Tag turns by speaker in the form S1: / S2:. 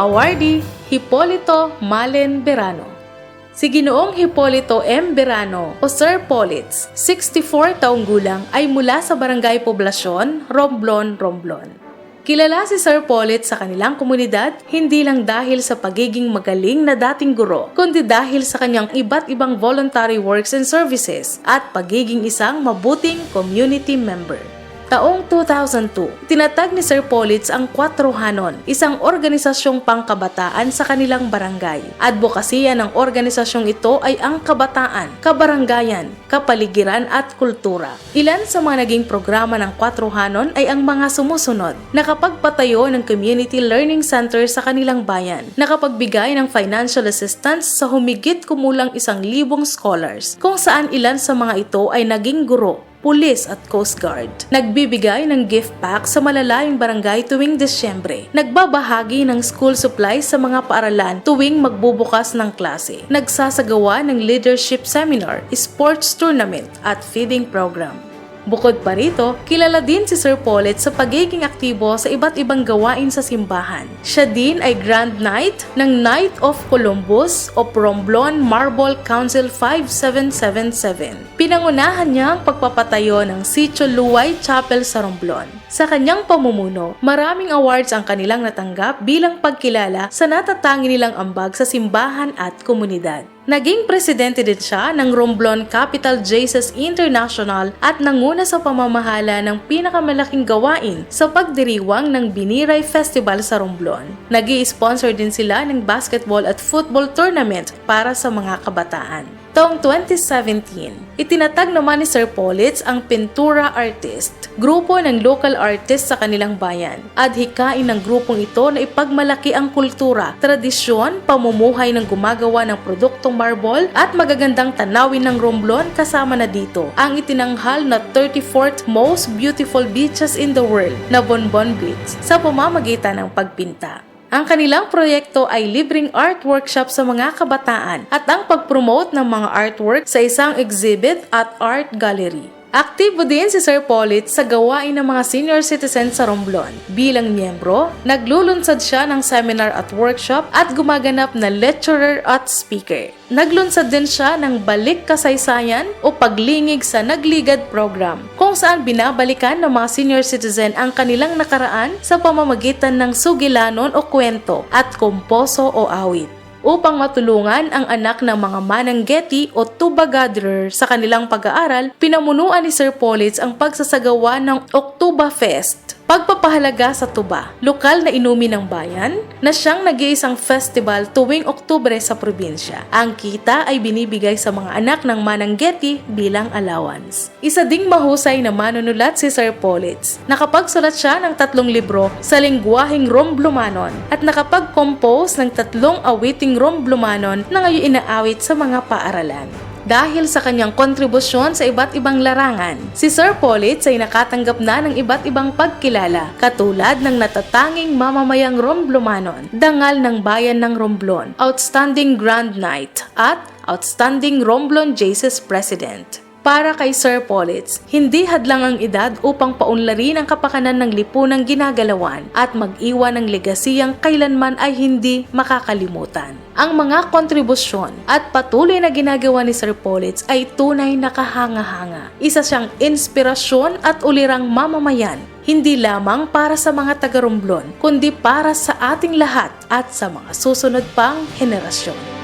S1: Awardee Hipolito Malen Berano. Si Ginoong Hipolito M. Berano o Sir Politz, 64 taong gulang ay mula sa Barangay Poblasyon, Romblon, Romblon. Kilala si Sir Politz sa kanilang komunidad hindi lang dahil sa pagiging magaling na dating guro, kundi dahil sa kanyang iba't ibang voluntary works and services at pagiging isang mabuting community member. Taong 2002, tinatag ni Sir Politz ang Quattrohanon, isang organisasyong pangkabataan sa kanilang barangay. Advokasya ng organisasyong ito ay ang kabataan, kabaranggayan, kapaligiran at kultura. Ilan sa mga naging programa ng Quattrohanon ay ang mga sumusunod. Nakapagpatayo ng community learning center sa kanilang bayan. Nakapagbigay ng financial assistance sa humigit kumulang isang libong scholars, kung saan ilan sa mga ito ay naging guro, pulis at Coast Guard. Nagbibigay ng gift pack sa malalayong barangay tuwing Desyembre. Nagbabahagi ng school supplies sa mga paaralan tuwing magbubukas ng klase. Nagsasagawa ng leadership seminar, sports tournament at feeding program. Bukod pa rito, kilala din si Sir Paulet sa pagiging aktibo sa iba't ibang gawain sa simbahan. Siya din ay Grand Knight ng Knight of Columbus o Romblon Marble Council 5777. Pinangunahan niya ang pagpapatayo ng Sitio Luway Chapel sa Romblon. Sa kanyang pamumuno, maraming awards ang kanilang natanggap bilang pagkilala sa natatangi nilang ambag sa simbahan at komunidad. Naging presidente din siya ng Romblon Capital Jesus International at nanguna sa pamamahala ng pinakamalaking gawain sa pagdiriwang ng Biniray Festival sa Romblon. nag sponsor din sila ng basketball at football tournament para sa mga kabataan. Taong 2017, itinatag naman ni Sir Politz ang Pintura Artist, grupo ng local artists sa kanilang bayan. Adhikain ng grupong ito na ipagmalaki ang kultura, tradisyon, pamumuhay ng gumagawa ng produktong marble at magagandang tanawin ng Romblon kasama na dito ang itinanghal na 34th most beautiful beaches in the world na Bonbon Beach sa pamamagitan ng pagpinta. Ang kanilang proyekto ay libreng art workshop sa mga kabataan at ang pag-promote ng mga artwork sa isang exhibit at art gallery. Aktibo din si Sir Pollitt sa gawain ng mga senior citizen sa Romblon. Bilang miyembro, naglulunsad siya ng seminar at workshop at gumaganap na lecturer at speaker. Naglunsad din siya ng Balik Kasaysayan o Paglingig sa Nagligad program kung saan binabalikan ng mga senior citizen ang kanilang nakaraan sa pamamagitan ng sugilanon o kwento at komposo o awit upang matulungan ang anak ng mga mananggeti o tuba gatherer. Sa kanilang pag-aaral, pinamunuan ni Sir Politz ang pagsasagawa ng Oktuba Fest Pagpapahalaga sa tuba, lokal na inumin ng bayan na siyang nag-iisang festival tuwing Oktubre sa probinsya. Ang kita ay binibigay sa mga anak ng Mananggeti bilang allowance. Isa ding mahusay na manunulat si Sir Politz. Nakapagsulat siya ng tatlong libro sa lingwaheng Romblumanon at nakapag-compose ng tatlong awiting Romblumanon na ngayon inaawit sa mga paaralan. Dahil sa kanyang kontribusyon sa iba't ibang larangan, si Sir Politz ay nakatanggap na ng iba't ibang pagkilala katulad ng natatanging mamamayang Romblomanon, dangal ng bayan ng Romblon, Outstanding Grand Knight at Outstanding Romblon Jesus President. Para kay Sir Politz, hindi hadlang ang edad upang paunlarin ang kapakanan ng lipunang ginagalawan at mag-iwan ng legasiyang kailanman ay hindi makakalimutan. Ang mga kontribusyon at patuloy na ginagawa ni Sir Politz ay tunay na kahanga-hanga. Isa siyang inspirasyon at ulirang mamamayan hindi lamang para sa mga taga-Romblon, kundi para sa ating lahat at sa mga susunod pang henerasyon.